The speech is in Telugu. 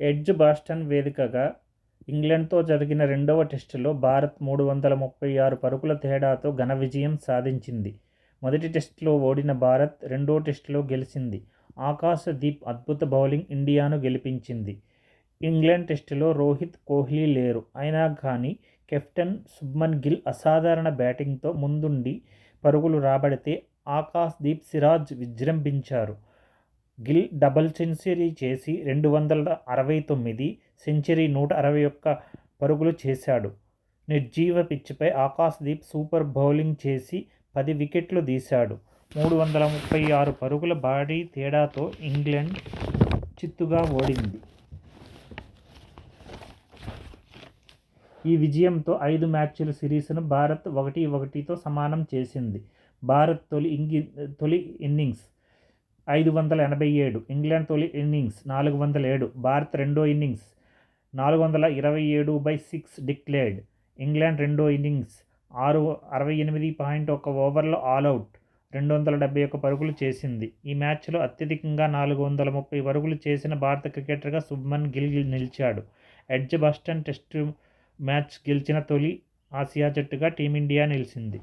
ఎడ్జ్ బాస్టన్ వేదికగా ఇంగ్లండ్తో జరిగిన రెండవ టెస్టులో భారత్ మూడు వందల ముప్పై ఆరు పరుగుల తేడాతో ఘన విజయం సాధించింది. మొదటి టెస్టులో ఓడిన భారత్ రెండో టెస్టులో గెలిచింది. ఆకాశదీప్ అద్భుత బౌలింగ్ ఇండియాను గెలిపించింది. ఇంగ్లాండ్ టెస్టులో రోహిత్ కోహ్లీ లేరు. అయినా కానీ కెప్టెన్ సుబ్మన్ గిల్ అసాధారణ బ్యాటింగ్తో ముందుండి పరుగులు రాబడితే ఆకాశ్దీప్ సిరాజ్ విజృంభించారు. గిల్ డబుల్ సెంచరీ చేసి రెండు వందల అరవై తొమ్మిది సెంచరీ నూట అరవై ఒక్క పరుగులు చేశాడు. నిర్జీవ పిచ్చిపై ఆకాశ్దీప్ సూపర్ బౌలింగ్ చేసి పది వికెట్లు తీశాడు. మూడు వందల ముప్పై ఆరు పరుగుల భారీ తేడాతో ఇంగ్లాండ్ చిత్తుగా ఓడింది. ఈ విజయంతో ఐదు మ్యాచ్ల సిరీస్ను భారత్ ఒకటి ఒకటితో సమానం చేసింది. భారత్ తొలి ఇంగి తొలి ఇన్నింగ్స్ ఐదు వందల ఎనభై ఏడు ఇంగ్లాండ్ తొలి ఇన్నింగ్స్ నాలుగు వందల ఏడు భారత్ రెండో ఇన్నింగ్స్ నాలుగు వందల ఇరవై ఏడు బై సిక్స్ డిక్లేర్డ్ ఇంగ్లాండ్ రెండో ఇన్నింగ్స్ ఆరు అరవై ఎనిమిది పాయింట్ ఒక ఓవర్లో ఆల్అవుట్ రెండు వందల డెబ్బై ఒక్క పరుగులు చేసింది. ఈ మ్యాచ్లో అత్యధికంగా నాలుగు వందల ముప్పై పరుగులు చేసిన భారత క్రికెటర్గా శుభ్మన్ గిల్ నిలిచాడు. ఎడ్జ్ బస్టన్ టెస్టు మ్యాచ్ గెలిచిన తొలి ఆసియా జట్టుగా టీమిండియా నిలిచింది.